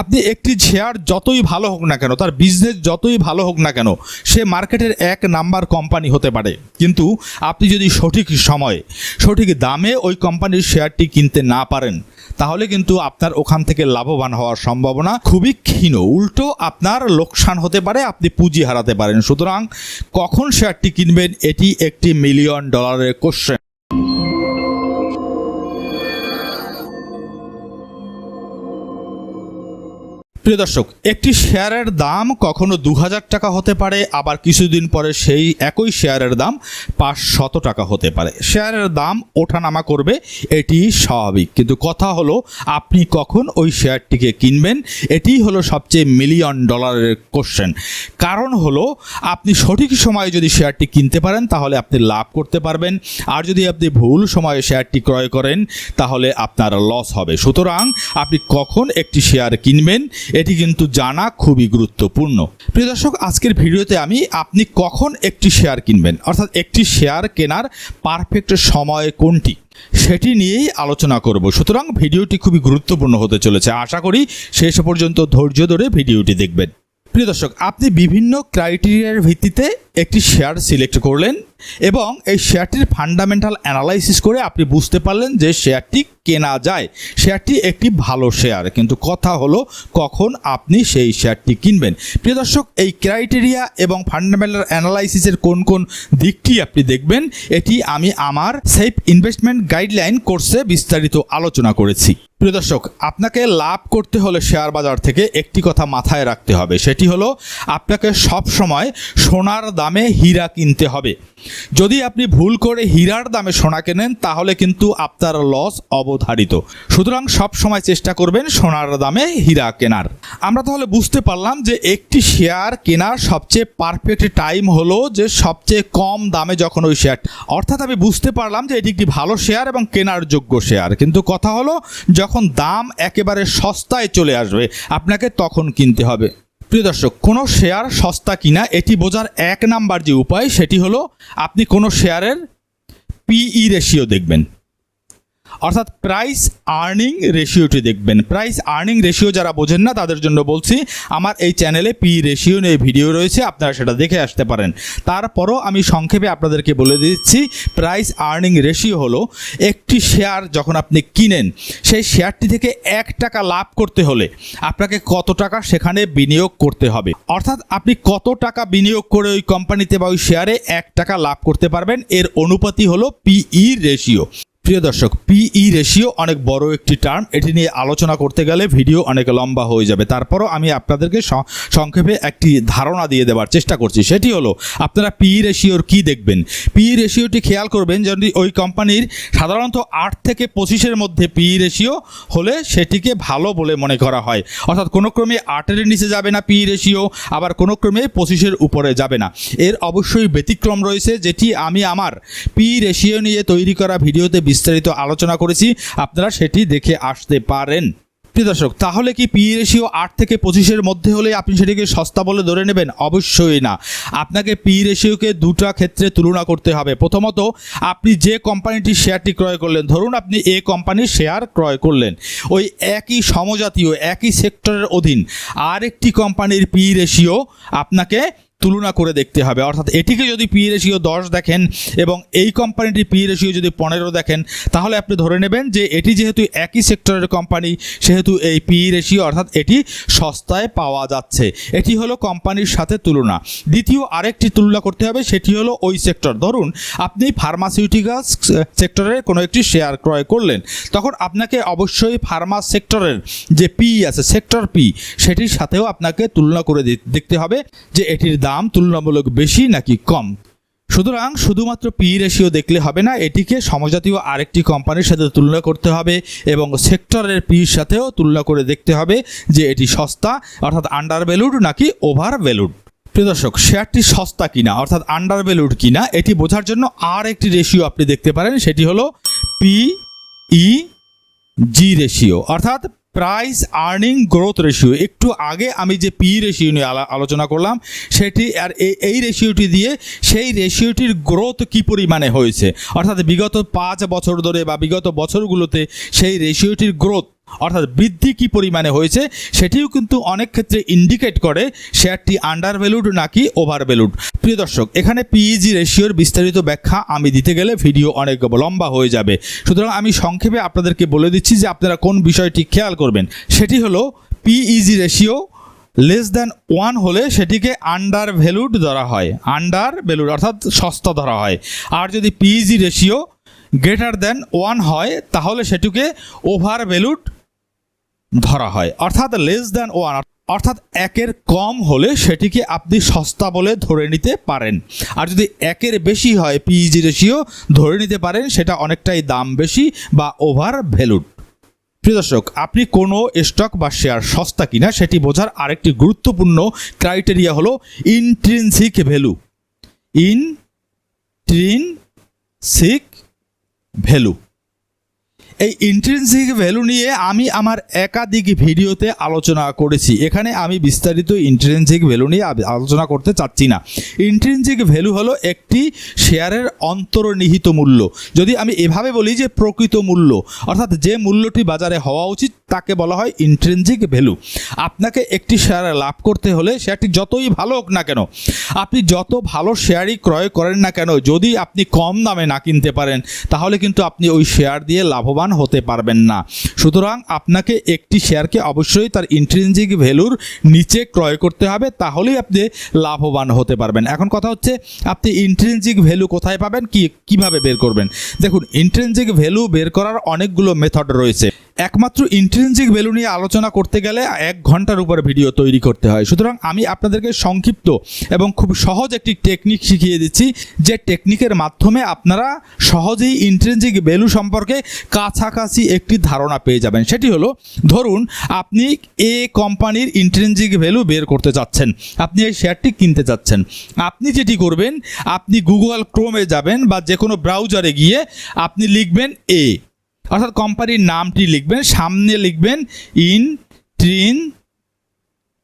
আপনি একটি শেয়ার যতই ভালো হোক না কেন, তার বিজনেস যতই ভালো হোক না কেন, সে মার্কেটের এক নাম্বার কোম্পানি হতে পারে। কিন্তু আপনি যদি সঠিক সময়ে, সঠিক দামে ওই কোম্পানির শেয়ারটি কিনতে না পারেন, তাহলে কিন্তু আপনার ওখান থেকে লাভবান হওয়ার সম্ভাবনা খুবই ক্ষীণ। উল্টো আপনার লোকসান হতে পারে, আপনি পুঁজি হারাতে পারেন। সুতরাং কখন শেয়ারটি কিনবেন, এটি একটি মিলিয়ন ডলারের কোশ্চেন প্রিয় দর্শক, একটি শেয়ারের দাম কখনো দু হাজার টাকা হতে পারে, আবার কিছুদিন পরে সেই একই শেয়ারের দাম পাঁচশত টাকা হতে পারে। শেয়ারের দাম ওঠানামা করবে, এটি স্বাভাবিক। কিন্তু কথা হলো, আপনি কখন ওই শেয়ারটিকে কিনবেন এটিই হলো সবচেয়ে মিলিয়ন ডলারের কোশ্চেন কারণ হলো, আপনি সঠিক সময়ে যদি শেয়ারটি কিনতে পারেন, তাহলে আপনি লাভ করতে পারবেন। আর যদি আপনি ভুল সময়ে শেয়ারটি ক্রয় করেন, তাহলে আপনার লস হবে। সুতরাং আপনি কখন একটি শেয়ার কিনবেন এটি কিন্তু জানা খুবই গুরুত্বপূর্ণ। প্রিয় দর্শক, আজকের ভিডিওতে আমি আপনি কখন একটি শেয়ার কিনবেন? অর্থাৎ একটি শেয়ার কেনার পারফেক্ট সময় কোনটি? সেটি নিয়েই আলোচনা করব। সুতরাং ভিডিওটি খুবই গুরুত্বপূর্ণ হতে চলেছে। আশা করি শেষ পর্যন্ত ধৈর্য ধরে ভিডিওটি দেখবেন। প্রিয় দর্শক, আপনি বিভিন্ন ক্রাইটেরিয়ার ভিত্তিতে একটি শেয়ার সিলেক্ট করলেন। এবং এই শেয়ারটির ফান্ডামেন্টাল অ্যানালাইসিস করে আপনি বুঝতে পারলেন যে শেয়ারটি কেনা যায়। শেয়ারটি একটি ভালো শেয়ার। কিন্তু কথা হলো, কখন আপনি সেই শেয়ারটি কিনবেন? প্রিয় দর্শক, এই ক্রাইটেরিয়া এবং ফান্ডামেন্টাল অ্যানালাইসিসের কোন কোন দিকটি আপনি দেখবেন, এটি আমি আমার সেফ ইনভেস্টমেন্ট গাইডলাইন কোর্সে বিস্তারিত আলোচনা করেছি। প্রিয় দর্শক, আপনাকে লাভ করতে হলে শেয়ার বাজার থেকে একটি কথা মাথায় রাখতে হবে। সেটি হলো, আপনাকে সব সময় সোনার দামে হীরা কিনতে হবে। যদি আপনি ভুল করে হীরার দামে সোনা কেনেন, তাহলে কিন্তু আপনার লস অবধারিত। সুতরাং সব সময় চেষ্টা করবেন সোনার দামে হীরা কেনার। আমরা তাহলে বুঝতে পারলাম যে একটি শেয়ার কেনার সবচেয়ে পারফেক্ট টাইম হলো যে সবচেয়ে কম দামে যখন ওই শেয়ার অর্থাৎ আমি বুঝতে পারলাম যে এটি একটি ভালো শেয়ার এবং কেনার যোগ্য শেয়ার কিন্তু কথা হলো, যখন দাম একেবারে সস্তায় চলে আসবে, আপনাকে তখন কিনতে হবে। প্রিয় দর্শক, কোনো শেয়ার সস্তা কিনা এটি বোঝার এক নাম্বার যে উপায়, সেটি হলো আপনি কোনো শেয়ারের পিই রেশিও দেখবেন। অর্থাৎ প্রাইস আর্নিং রেশিওটি দেখবেন। প্রাইস আর্নিং রেশিও যারা বোঝেন না, তাদের জন্য বলছি, আমার এই চ্যানেলে পি রেশিও নিয়ে ভিডিও রয়েছে, আপনারা সেটা দেখে আসতে পারেন। তারপরও আমি সংক্ষেপে আপনাদেরকে বলে দিচ্ছি প্রাইস আর্নিং রেশিও হলো একটি শেয়ার যখন আপনি কিনেন, সেই শেয়ারটি থেকে এক টাকা লাভ করতে হলে আপনাকে কত টাকা সেখানে বিনিয়োগ করতে হবে। অর্থাৎ আপনি কত টাকা বিনিয়োগ করে ওই কোম্পানিতে বা ওই শেয়ারে এক টাকা লাভ করতে পারবেন, এর অনুপাতি হলো পিই রেশিও প্রিয় দর্শক পিই রেশিও অনেক বড় একটি টার্ম। এটি নিয়ে আলোচনা করতে গেলে ভিডিও অনেক লম্বা হয়ে যাবে। তারপরও আমি আপনাদেরকে সংক্ষেপে একটি ধারণা দিয়ে দেওয়ার চেষ্টা করছি। সেটি হলো, আপনারা পিই রেশিওর কি দেখবেন? পিই রেশিওটি খেয়াল করবেন যদি ওই কোম্পানির সাধারণত আট থেকে পঁচিশের মধ্যে পিই রেশিও হলে সেটিকে ভালো বলে মনে করা হয়। অর্থাৎ কোনো ক্রমে আটের নিচে যাবে না পিই রেশিও আবার কোনো ক্রমে পঁচিশের উপরে যাবে না। এর অবশ্যই ব্যতিক্রম রয়েছে, যেটি আমি আমার পি রেশিও নিয়ে তৈরি করা ভিডিওতে বিস্তারিত আলোচনা করেছি, আপনারা সেটি দেখে আসতে পারেন। প্রিয় দর্শক, তাহলে কি পি রেশিও আট থেকে পঁচিশের মধ্যে হলে আপনি সেটিকে সস্তা বলে ধরে নেবেন? অবশ্যই না। আপনাকে পি রেশিওকে দুটা ক্ষেত্রে তুলনা করতে হবে। প্রথমত, আপনি যে কোম্পানিটির শেয়ারটি ক্রয় করলেন, ধরুন আপনি এ কোম্পানির শেয়ার ক্রয় করলেন, ওই একই সমজাতীয়, একই সেক্টরের অধীন আরেকটি কোম্পানির পি রেশিও আপনাকে তুলনা করে দেখতে হবে। অর্থাৎ এটিকে যদি পি রেশিও দশ দেখেন এবং এই কোম্পানিটির পি রেশিও যদি পনেরো দেখেন, তাহলে আপনি ধরে নেবেন যে এটি যেহেতু একই সেক্টরের কোম্পানি সেহেতু এই পি রেশিও অর্থাৎ এটি সস্তায় পাওয়া যাচ্ছে। এটি হলো কোম্পানির সাথে তুলনা। দ্বিতীয় আরেকটি তুলনা করতে হবে, সেটি হলো ওই সেক্টর ধরুন, আপনি ফার্মাসিউটিক্যালস সেক্টরের কোনো একটি শেয়ার ক্রয় করলেন, তখন আপনাকে অবশ্যই ফার্মা সেক্টরের যে পি আছে সেক্টর পি সেটির সাথেও আপনাকে তুলনা করে দেখতে হবে যে এটির দাম তুলনামূলক বেশি নাকি কম? সুতরাং শুধুমাত্র পি রেশিও দেখলে হবে না, এটিকে সমজাতীয় আরেকটি কোম্পানির সাথে তুলনা করতে হবে এবং সেক্টরের পির সাথেও তুলনা করে দেখতে হবে যে এটি সস্তা, অর্থাৎ আন্ডার ভ্যালুড নাকি ওভার ভ্যালুড প্রিয় দর্শক শেয়ারটি সস্তা কিনা, অর্থাৎ আন্ডার ভ্যালুড কিনা, এটি বোঝার জন্য আর একটি রেশিও আপনি দেখতে পারেন, সেটি হলো পি ই জি রেশিও অর্থাৎ প্রাইস আর্নিং গ্রোথ রেশিও একটু আগে আমি যে পি রেশিও নিয়ে আলা- আলোচনা করলাম, সেটি আর এই- এই রেশিওটি দিয়ে সেই রেশিওটির গ্রোথ কি পরিমাণে হয়েছে? অর্থাৎ বিগত পাঁচ বছর ধরে বা বিগত বছরগুলোতে সেই রেশিওটির গ্রোথ অর্থাৎ বৃদ্ধি কি পরিমাণে হয়েছে সেটিও কিন্তু অনেক ক্ষেত্রে ইন্ডিকেট করে শেয়ারটি আন্ডার ভ্যালুড নাকি ওভার ভ্যালুড প্রিয় দর্শক, এখানে পিইজি রেশিওর বিস্তারিত ব্যাখ্যা আমি দিতে গেলে ভিডিও অনেক লম্বা হয়ে যাবে। সুতরাং আমি সংক্ষেপে আপনাদেরকে বলে দিচ্ছি যে আপনারা কোন বিষয়টি খেয়াল করবেন। সেটি হলো PEG ratio less than one হলে সেটিকে আন্ডার ভ্যালুড ধরা হয়। আন্ডার ভ্যালুড অর্থাৎ সস্তা ধরা হয়। আর যদি PEG ratio greater than one হয়, তাহলে সেটিকে ওভার ভ্যালুড ধরা হয়। অর্থাৎ লেস দ্যান ওয়ান অর্থাৎ একের কম হলে সেটিকে আপনি সস্তা বলে ধরে নিতে পারেন। আর যদি একের বেশি হয় পিইজি রেশিও ধরে নিতে পারেন, সেটা অনেকটাই দাম বেশি বা ওভার ভ্যালুড প্রিয় দর্শক, আপনি কোনো স্টক বা শেয়ার সস্তা কিনা সেটি বোঝার আরেকটি গুরুত্বপূর্ণ ক্রাইটেরিয়া হলো intrinsic value intrinsic value এই ইন্ট্রেন্সিক ভ্যালু নিয়ে আমি আমার একাধিক ভিডিওতে আলোচনা করেছি। এখানে আমি বিস্তারিত ইন্ট্রেন্সিক ভ্যালু নিয়ে আলোচনা করতে চাচ্ছি না। ইন্ট্রেন্সিক ভ্যালু হলো একটি শেয়ারের অন্তর্নিহিত মূল্য। যদি আমি এভাবে বলি যে প্রকৃত মূল্য, অর্থাৎ যে মূল্যটি বাজারে হওয়া উচিত তাকে বলা হয় ইন্ট্রেন্সিক ভ্যালু আপনাকে একটি শেয়ার লাভ করতে হলে শেয়ারটি যতই ভালো হোক না কেন, আপনি যত ভালো শেয়ারই ক্রয় করেন না কেন, যদি আপনি কম দামে না কিনতে পারেন, তাহলে কিন্তু আপনি ওই শেয়ার দিয়ে লাভবান হতে পারবেন না। সুতরাং আপনাকে একটি শেয়ারকে অবশ্যই তার ইন্ট্রেন্সিক ভ্যালুর নিচে ক্রয় করতে হবে, তাহলেই আপনি লাভবান হতে পারবেন। এখন কথা হচ্ছে, আপনি ইন্ট্রেন্সিক ভ্যালু কোথায় পাবেন? কি, কীভাবে বের করবেন? দেখুন ইন্ট্রেন্সিক ভ্যালু বের করার অনেকগুলো মেথড রয়েছে। একমাত্র ইন্ট্রেন্সিক ভ্যালু নিয়ে আলোচনা করতে গেলে এক ঘণ্টার উপর ভিডিও তৈরি করতে হয়। সুতরাং আমি আপনাদেরকে সংক্ষিপ্ত এবং খুব সহজ একটি টেকনিক শিখিয়ে দিচ্ছি, যে টেকনিকের মাধ্যমে আপনারা সহজেই ইন্ট্রেন্সিক ভ্যালু সম্পর্কে কাছাকাছি একটি ধারণা পেয়ে যাবেন। সেটি হলো, ধরুন আপনি এ কোম্পানির ইন্ট্রেন্সিক ভ্যালু বের করতে চাচ্ছেন, আপনি এই শেয়ারটি কিনতে চাচ্ছেন। আপনি যেটি করবেন, আপনি গুগল ক্রোমে যাবেন বা যে কোনো ব্রাউজারে গিয়ে আপনি লিখবেন এ অর্থাৎ কোম্পানির নামটি লিখবেন সামনে লিখবেন ইন ট্রিন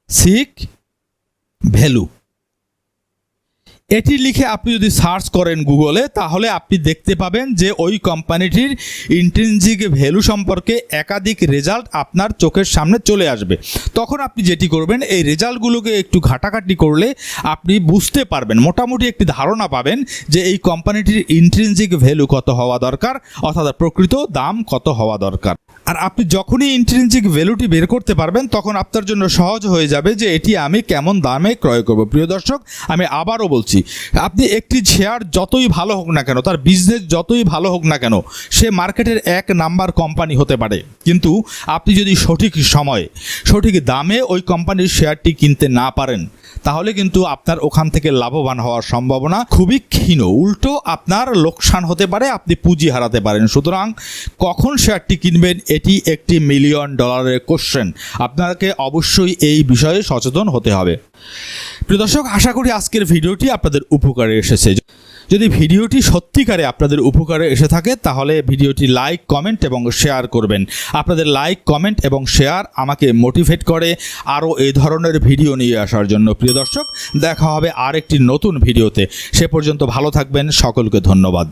সিক ভ্যালু এটি লিখে আপনি যদি সার্চ করেন গুগলে, তাহলে আপনি দেখতে পাবেন যে ওই কোম্পানিটির ইন্টেন্সিক ভ্যালু সম্পর্কে একাধিক রেজাল্ট আপনার চোখের সামনে চলে আসবে। তখন আপনি যেটি করবেন, এই রেজাল্টগুলোকে একটু ঘাটাঘাটি করলে আপনি বুঝতে পারবেন, মোটামুটি একটি ধারণা পাবেন যে এই কোম্পানিটির ইন্ট্রেন্সিক ভ্যালু কত হওয়া দরকার, অর্থাৎ প্রকৃত দাম কত হওয়া দরকার। আর আপনি যখনই ইন্ট্রেন্সিক ভ্যালুটি বের করতে পারবেন, তখন আপনার জন্য সহজ হয়ে যাবে যে এটি আমি কেমন দামে ক্রয় করব। প্রিয় দর্শক, আমি আবারও বলছি, আপনি একটি শেয়ার যতই ভালো হোক না কেন, তার বিজনেস যতই ভালো হোক না কেন, সে মার্কেটের এক নাম্বার কোম্পানি হতে পারে। কিন্তু আপনি যদি সঠিক সময়ে, সঠিক দামে ওই কোম্পানির শেয়ারটি কিনতে না পারেন তাহলে কিন্তু আপনার ওখান থেকে লাভবান হওয়ার সম্ভাবনা খুবই ক্ষীণ। উল্টো আপনার লোকসান হতে পারে, আপনি পুঁজি হারাতে পারেন। সুতরাং কখন শেয়ারটি কিনবেন, এটি একটি মিলিয়ন ডলারের কোশ্চেন আপনাকে অবশ্যই এই বিষয়ে সচেতন হতে হবে। প্রিয় দর্শক, আশা করি আজকের ভিডিওটি আপনাদের উপকারে এসেছে। যদি ভিডিওটি সত্যিকারে আপনাদের উপকারে এসে থাকে, তাহলে ভিডিওটি লাইক, কমেন্ট এবং শেয়ার করবেন। আপনাদের লাইক, কমেন্ট এবং শেয়ার আমাকে মোটিভেট করে আরও এ ধরনের ভিডিও নিয়ে আসার জন্য। প্রিয় দর্শক, দেখা হবে আরেকটি নতুন ভিডিওতে। সে পর্যন্ত ভালো থাকবেন, সকলকে ধন্যবাদ।